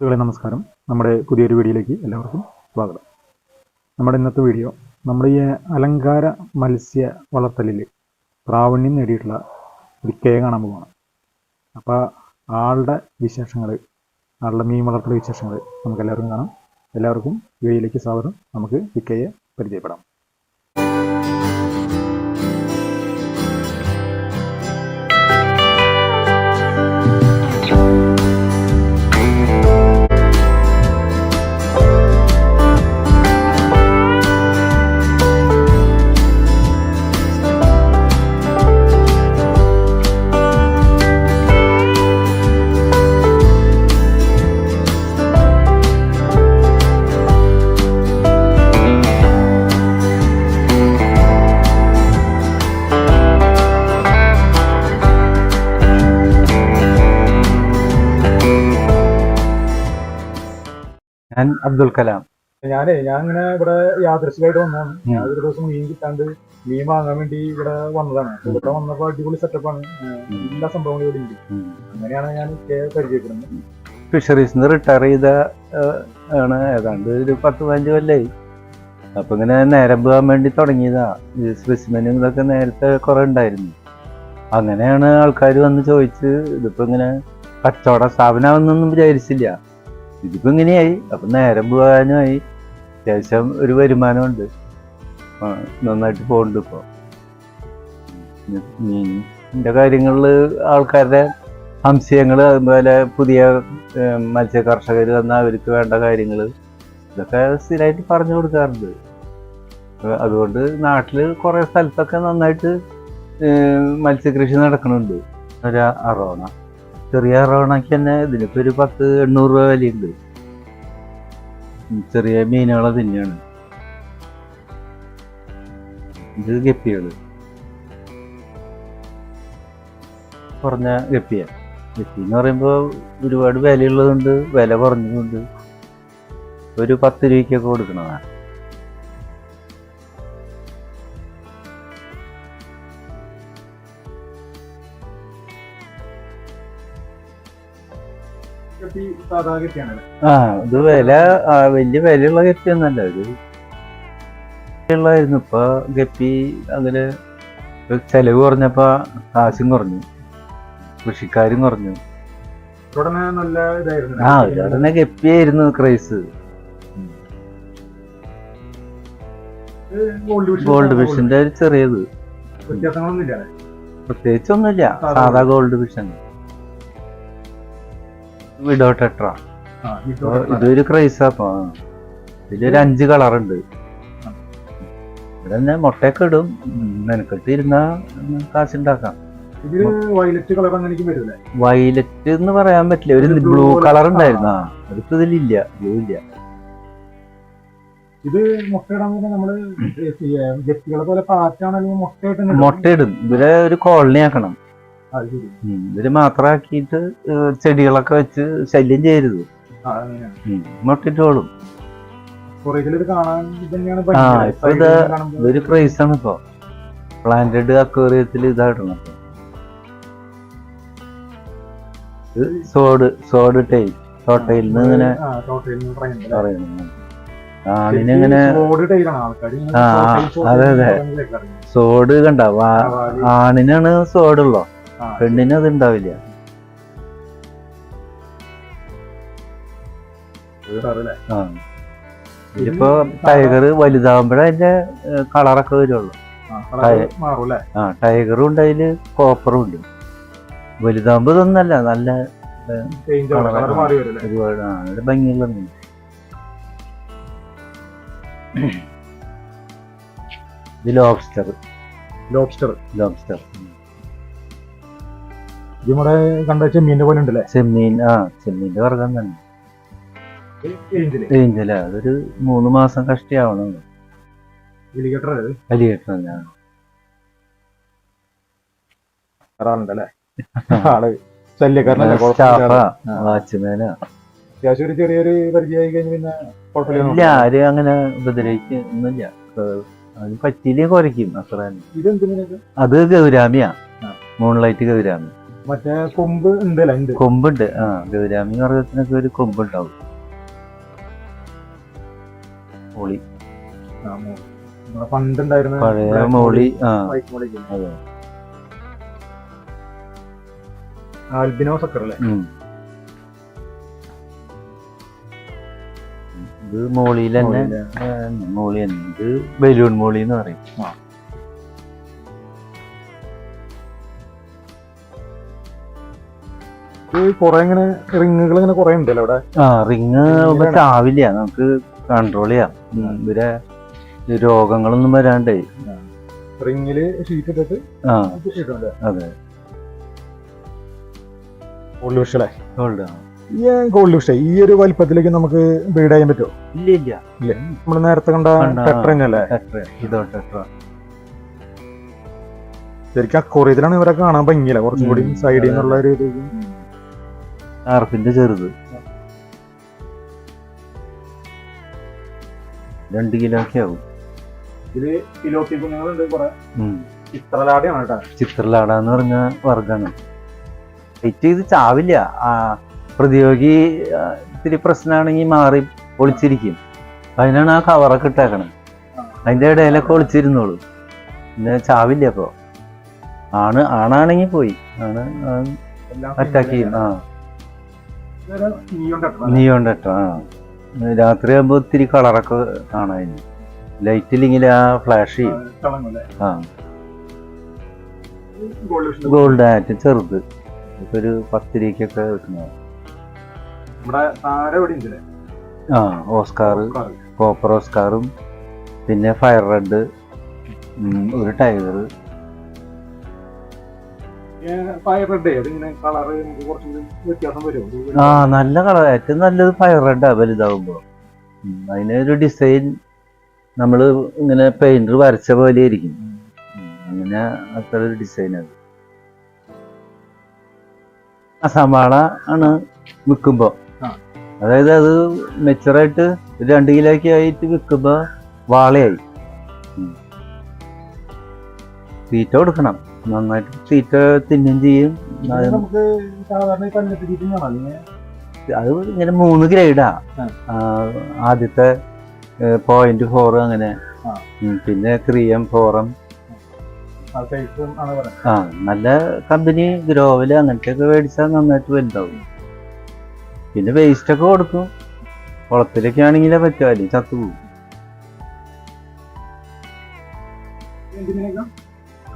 സുഹൃത്തുക്കളെ നമസ്കാരം. നമ്മുടെ പുതിയൊരു വീഡിയോയിലേക്ക് എല്ലാവർക്കും സ്വാഗതം. നമ്മുടെ ഇന്നത്തെ വീഡിയോ നമ്മുടെ ഈ അലങ്കാര മത്സ്യ വളർത്തലിൽ പ്രാവണ്യം നേടിയിട്ടുള്ള ഒരു കേ കാണാൻ പോവാണ്. അപ്പോൾ ആളുടെ വിശേഷങ്ങൾ ആളുടെ മീൻ വളർത്തൽ വിശേഷങ്ങൾ നമുക്ക് എല്ലാവർക്കും കാണാം. എല്ലാവർക്കും വീഡിയോയിലേക്ക് സ്വാഗതം. നമുക്ക് ഈ കെയെ പരിചയപ്പെടാം. ഞാൻ അബ്ദുൽ കലാം. ഞാനേ ഞാൻ ഇങ്ങനെ ഇവിടെ യാദൃശികമായിട്ട് വന്നതാണ്. ഞാൻ ഒരു ദിവസം മീൻ കിട്ടാണ്ട് മീൻ വാങ്ങാൻ വേണ്ടി ഇവിടെ വന്നതാണ്. ഇവിടെ വന്നപ്പോ അടിപൊളി സെറ്റപ്പാണ് എല്ലാ സംഭവങ്ങളും ഇവിടെ ഉണ്ട്. അങ്ങനെയാണ് ഞാൻ പരിചയപ്പെടുന്നത്. ഫിഷറീസ് നിന്ന് റിട്ടയർ ചെയ്ത ആണ് ഏതാണ്ട് ഒരു പത്ത് പതിനഞ്ച് കൊല്ലായി. അപ്പൊ ഇങ്ങനെ നേരം പോകാൻ വേണ്ടി തുടങ്ങിയതാ. സ്പെസിമെനും ഇതൊക്കെ നേരത്തെ കുറെ ഉണ്ടായിരുന്നു. അങ്ങനെയാണ് ആൾക്കാർ വന്ന് ചോദിച്ച് ഇതിപ്പോ ഇങ്ങനെ കച്ചവട സ്ഥാപനമാണെന്നൊന്നും വിചാരിച്ചില്ല. ഇതിപ്പോ ഇങ്ങനെയായി. അപ്പൊ നേരം പോകാനുമായി അത്യാവശ്യം ഒരു വരുമാനമുണ്ട്. നന്നായിട്ട് പോകുന്നുണ്ട് ഇപ്പോ. എന്റെ കാര്യങ്ങളിൽ ആൾക്കാരുടെ സംശയങ്ങൾ അതുപോലെ പുതിയ മത്സ്യ കർഷകർ വന്ന അവർക്ക് വേണ്ട കാര്യങ്ങൾ ഇതൊക്കെ സ്ഥിരമായിട്ട് പറഞ്ഞു കൊടുക്കാറുണ്ട്. അതുകൊണ്ട് നാട്ടിൽ കുറേ സ്ഥലത്തൊക്കെ നന്നായിട്ട് മത്സ്യകൃഷി നടക്കുന്നുണ്ട് ഒരു അറോണ. ചെറിയ അറോണയ്ക്ക് തന്നെ ഇതിനിപ്പോൾ ഒരു പത്ത് എണ്ണൂറ് രൂപ വിലയുണ്ട്. ചെറിയ മീനുകളെ തന്നെയാണ്. ഇത് ഗപ്പികൾ കുറഞ്ഞ ഗപ്പിയ. ഗപ്പി എന്ന് പറയുമ്പോൾ ഒരുപാട് വിലയുള്ളതുണ്ട് വില കുറഞ്ഞതുണ്ട് ഒരു പത്ത് രൂപയ്ക്കൊക്കെ കൊടുക്കണതാണ് ആ ഇത് വില വലിയ വിലയുള്ള ഗപ്പി ഒന്നല്ല ഇത് ഉള്ളായിരുന്നു ഇപ്പൊ ഗപ്പി അതിൽ ചെലവ് കുറഞ്ഞപ്പോ കാശും കുറഞ്ഞു. കൃഷിക്കാരും കുറഞ്ഞു. ഉടനെ നല്ല ഇതായിരുന്നു. ആ ഉടനെ ഗപ്പിയായിരുന്നു ക്രൈസ്. ഗോൾഡ് ഫിഷ് ഗോൾഡ് ഫിഷിന്റെ ഒരു ചെറിയത്. പ്രത്യേകിച്ചൊന്നുമില്ല. സാധാ സാധാ ഗോൾഡ് ഫിഷ് ആണ്. വിഡോ എട്രാ ഇതൊരു ക്രൈസാ അപ്പൊ ഇതിലൊരു അഞ്ച് കളറുണ്ട് ഇവിടെ തന്നെ മുട്ടയൊക്കെ ഇടും. നിനക്കിട്ട് ഇരുന്നാ കാശുണ്ടാക്കാം. വയലറ്റ് എന്ന് പറയാൻ പറ്റില്ല. ഒരു ബ്ലൂ കളർ ഉണ്ടായിരുന്നു. ആ. അതിപ്പോ ഇതിലില്ല. ബ്ലൂ ഇല്ല. ഇത് മുട്ടയിടാൻ നമ്മൾ പോലെ പാറ്റാണ് അല്ലെങ്കിൽ മുട്ടയായിട്ട് തന്നെ ഇടും. മുട്ടയിടും. ഇവരെ ഒരു കോളനി ആക്കണം. ഇവർ മാത്രമാക്കിയിട്ട് ഏഹ്, ചെടികളൊക്കെ വെച്ച് ശല്യം ചെയ്യരുത്. തന്നെയാണ് ആ. ഇപ്പൊ ഇത് ഇതൊരു ആണ് ഇപ്പൊ. പ്ലാന്റഡ് അക്വേറിയത്തിൽ ഇതായിടണം സോഡ് സോഡ് ടൈൽ ടോട്ടയിൽ നിന്ന് ഇങ്ങനെ. പറയുന്നു ഇങ്ങനെ ആ, അതെ, അതെ. സോഡ് കണ്ട ആണിനാണ് സോഡുള്ളോ? പെണ്ണിന് അത് ഉണ്ടാവില്ല ഇപ്പോ ആ. ഇതിപ്പോ ടൈഗർ വലുതാവുമ്പോഴേ അതിന്റെ കളറൊക്കെ വരുള്ളൂ. ആ, ടൈഗറും ഉണ്ട് അതിൽ കോപ്പറും ഉണ്ട്. വലുതാവുമ്പോ ഇതൊന്നല്ല നല്ല ഒരുപാട് ആ നല്ല ഭംഗിയുള്ള മീൻ ഇത് ലോബ്സ്റ്റർ Lobster. ലോബ്സ്റ്റർ നമ്മുടെ കണ്ട ചെമ്മീന്റെ പോലെ ഉണ്ടല്ലേ? ചെമ്മീൻ ആ ചെമ്മീന്റെ വർഗം തന്നെ. ഏഞ്ചിൽ അതൊരു മൂന്ന് മാസം കഷ്ടിയാവണം. തന്നെ. ആൾ ശല്യക്കാരനല്ലേ. വാച്ച്മാനാ. അത്യാവശ്യം ഒരു ചെറിയൊരു പരിചയമായി കഴിഞ്ഞ് പിന്നെ കുഴപ്പമില്ല ഇല്ല ആരും അങ്ങനെ ഉപദ്രവിക്കുന്നില്ല. അത് പറ്റിയില്ലേ കുറയ്ക്കും അത്ര ഇതെന്തിനൊക്കെ അത് ഗൗരാമിയാ. Moonlight gourami. മറ്റേ കൊമ്പ് ഉണ്ടല്ലേ ഉണ്ട്. കൊമ്പുണ്ട്. ആ ഗൗരാമി വർഗത്തിനൊക്കെ ഒരു കൊമ്പുണ്ടാവും. മോളി. പണ്ടുണ്ടായിരുന്ന പഴയ മോളി ആ? അതെ. അല്ലേ? ഇത് മോളിയിൽ തന്നെ മോളി തന്നെ ഇത് ബലൂൺ മോളി എന്ന് പറയും ഇത് കുറെ ഇങ്ങനെ റിങ്ങുകൾ ഇങ്ങനെ കുറെ ഉണ്ടല്ലോ അവിടെ. ആ റിങ് ചാവില്ല. നമുക്ക് കൺട്രോൾ ചെയ്യാം. ഇവരെ ഈ രോഗങ്ങളൊന്നും വരാണ്ടേ. റിങ്ങിൽ ഷീറ്റ് ഇട്ടിട്ട് അതെ. ഗോൾഡ് ഫിഷ് അല്ലേ? Gold ഈ ഗോൾഡ് ഫിഷ് ഈ ഒരു വലിപ്പത്തിലേക്ക് നമുക്ക് ബ്രീഡ് ചെയ്യാൻ പറ്റുമോ? ഇല്ല ഇല്ല. നമ്മൾ നേരത്തെ കണ്ട കണ്ട, ടെട്രൻ അല്ലേ? ഇതോ ടെട്ര ശരിക്കും അക്കോറിയത്തിലാണ് ഇവരെ കാണാൻ ഭംഗിയില്ല? കുറച്ചും കൂടി സൈഡിൽ നിന്നുള്ള ഒരു ഇത്. ടാർപ്പിന്റെ ചെറുത്. രണ്ട് കിലോ ഒക്കെ ആവും. ഇതിൽ കിലോക്കി കുഞ്ഞുങ്ങളുണ്ട് കുറെ. ചിത്രലാടയാണ് ചിത്രലാട ചിത്രലാടാന്ന് പറഞ്ഞ വർഗാണ്. വെയിറ്റ് ചെയ്ത് ചാവില്ല. ആ പ്രതിയോഗി ഇത്തിരി പ്രശ്നമാണെങ്കിൽ മാറി ഒളിച്ചിരിക്കും അതിനാണ് ആ കവറൊക്കെ ഇട്ടേക്കണത്. അതിന്റെ ഇടയിലൊക്കെ ഒളിച്ചിരുന്നോളൂ. പിന്നെ ചാവില്ല അപ്പോ ആണ് ആണാണെങ്കിൽ പോയി. ആണ് അറ്റാക്ക് ചെയ്യും. ആ. നീ കൊണ്ടിട്ടോ ആ. രാത്രി ആകുമ്പോ ഒത്തിരി കളറൊക്കെ കാണാൻ ലൈറ്റില്ലെങ്കിൽ ആ ഫ്ലാഷ് ചെയ്യും. ആ ഗോൾഡ് ആറ്റ് ചെറുത്. ഇപ്പൊ ഒരു പത്ത് രൂപയ്ക്കൊക്കെ കിട്ടുന്നത്. നമ്മുടെ താര ഇവിടെ ഉണ്ടല്ലേ ആ ഓസ്കാർ കോപ്പർ ഓസ്കാറും പിന്നെ ഫയർ റെഡ് ഒരു ടൈഗർ ഫയർ റെഡ് അതിങ്ങനെ കളറ് കുറച്ചും വ്യത്യാസം വരും. ആ നല്ല കളർ ഏറ്റവും നല്ലത് ഫയർ റെഡാ വലുതാവുമ്പോ. ഉം, അതിനൊരു ഡിസൈൻ നമ്മൾ ഇങ്ങനെ പെയിന്റർ വരച്ച പോലെ ഇരിക്കും അങ്ങനെ അത്ര ഒരു ഡിസൈൻ അത്. സവാള ആണ് വിൽക്കുമ്പോ. അതായത് അത് മെച്ചറായിട്ട് ഒരു രണ്ട് കിലോയ്ക്ക് ആയിട്ട് വിൽക്കുമ്പോ വാളയായി. തീറ്റ കൊടുക്കണം. നന്നായിട്ട് തീറ്റ തിന്നും ചെയ്യും. നമുക്ക് സാധാരണ അത് ഇങ്ങനെ മൂന്ന് ഗ്രേഡാ. ആദ്യത്തെ പോയിന്റ് ഫോർ അങ്ങനെ. പിന്നെ ക്രിയം എം ആ നല്ല കമ്പനി ഗ്രോവൽ അങ്ങനത്തെ ഒക്കെ മേടിച്ചാൽ നന്നായിട്ട് വലുതാവും. പിന്നെ വേസ്റ്റ് ഒക്കെ കൊടുക്കും. കുളത്തിലൊക്കെ ആണെങ്കിലേ പറ്റുമല്ലേ അല്ലെങ്കിൽ ചത്തുപോകും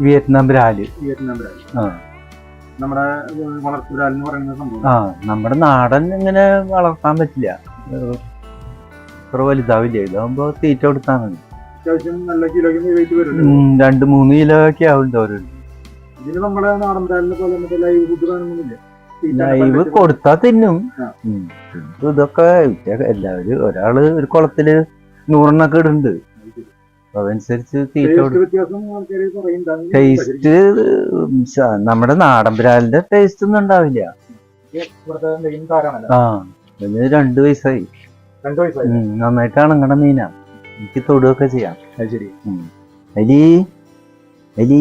വിയറ്റ്നാം ബ്രാൽ വിയറ്റ്നാം ആ. നമ്മുടെ എന്ന് പറയുന്ന സംഭവം. ആ നമ്മുടെ നാടൻ ഇങ്ങനെ വളർത്താൻ പറ്റില്ല. ഇത്ര വലുതാവില്ല. ഇതാകുമ്പോ തീറ്റ കൊടുത്താൽ മതി. അത്യാവശ്യം നല്ല കിലോയ്ക്ക് വെയിറ്റ് വരും രണ്ട് മൂന്ന് കിലോ ഒക്കെ ആവുന്നുണ്ട് ഓരോ ഇതിന് നമ്മുടെ നാടൻ പോലെ മറ്റേ ലൈവ് ഫുഡ് കാണുന്നില്ല? ലൈവ് കൊടുത്താ തിന്നും. ഇതൊക്കെ എല്ലാവരും ഒരാൾ ഒരു കുളത്തിൽ നൂറെണ്ണൊക്കെ ഇടുന്നുണ്ട്. അതനുസരിച്ച് തീറ്റ ടേസ്റ്റ് നമ്മുടെ നാടൻ ബ്രാലിന്റെ ടേസ്റ്റ് ഒന്നും ഉണ്ടാവില്ല. ആ പിന്നെ രണ്ട് വയസ്സായി. നന്നായിട്ടാണ് ഇങ്ങടെ മീനാ. എനിക്ക് തൊടുകയൊക്കെ ചെയ്യാം. ശരി. അലി അലി.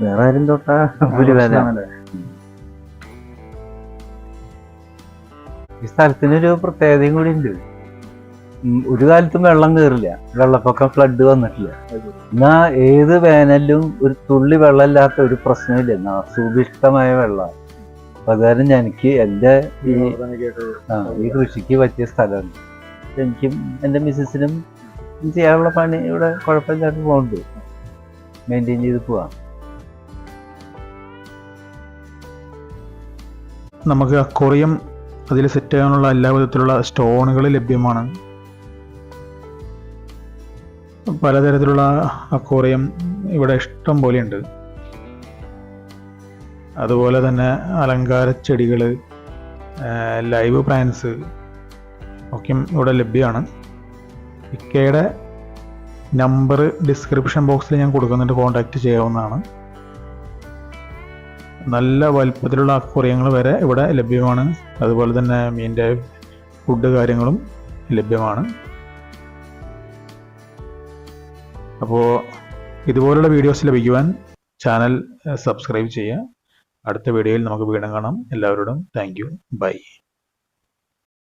വേറെ ആരും തൊട്ടാ ആണല്ലേ? ഈ സ്ഥലത്തിനൊരു പ്രത്യേകതയും കൂടി ഉണ്ട്. ഒരു കാലത്തും വെള്ളം കയറില്ല വെള്ളപ്പൊക്കം ഫ്ലഡ് വന്നിട്ടില്ല. എന്നാ ഏത് വേനലിലും ഒരു തുള്ളി വെള്ളമില്ലാത്ത ഒരു പ്രശ്നമില്ല. എന്നാ സുഭിഷ്ടമായ വെള്ളം പ്രകാരം എനിക്ക് എന്റെ ഈ ഈ കൃഷിക്ക് പറ്റിയ സ്ഥലമാണ് എനിക്കും എന്റെ മിസ്സസിനും ചെയ്യാനുള്ള പണി ഇവിടെ കുഴപ്പമില്ലാത്ത പോകുന്നുണ്ട്. മെയിന്റെയിൻ ചെയ്ത് പോവാം. നമുക്ക് അക്കോറിയം അതിൽ സെറ്റ് ചെയ്യാനുള്ള എല്ലാ വിധത്തിലുള്ള സ്റ്റോണുകൾ ലഭ്യമാണ്. പലതരത്തിലുള്ള അക്വറിയം ഇവിടെ ഇഷ്ടം പോലെയുണ്ട്. അതുപോലെ തന്നെ അലങ്കാര ചെടികൾ ലൈവ് പ്ലാന്റ്സ് ഒക്കെ ഇവിടെ ലഭ്യമാണ്. ഇക്കയുടെ നമ്പർ ഡിസ്ക്രിപ്ഷൻ ബോക്സിൽ ഞാൻ കൊടുക്കുന്നുണ്ട് കോൺടാക്റ്റ് ചെയ്യാവുന്നതാണ്. നല്ല വലുപ്പത്തിലുള്ള അക്വറിയങ്ങൾ വരെ ഇവിടെ ലഭ്യമാണ്. അതുപോലെ തന്നെ മീനിന്റെ ഫുഡ് കാര്യങ്ങളും ലഭ്യമാണ്. അപ്പോൾ ഇതുപോലുള്ള വീഡിയോസ് ലഭിക്കുവാൻ ചാനൽ സബ്സ്ക്രൈബ് ചെയ്യുക. അടുത്ത വീഡിയോയിൽ നമുക്ക് വീണ്ടും കാണാം. എല്ലാവരോടും താങ്ക് യു ബൈ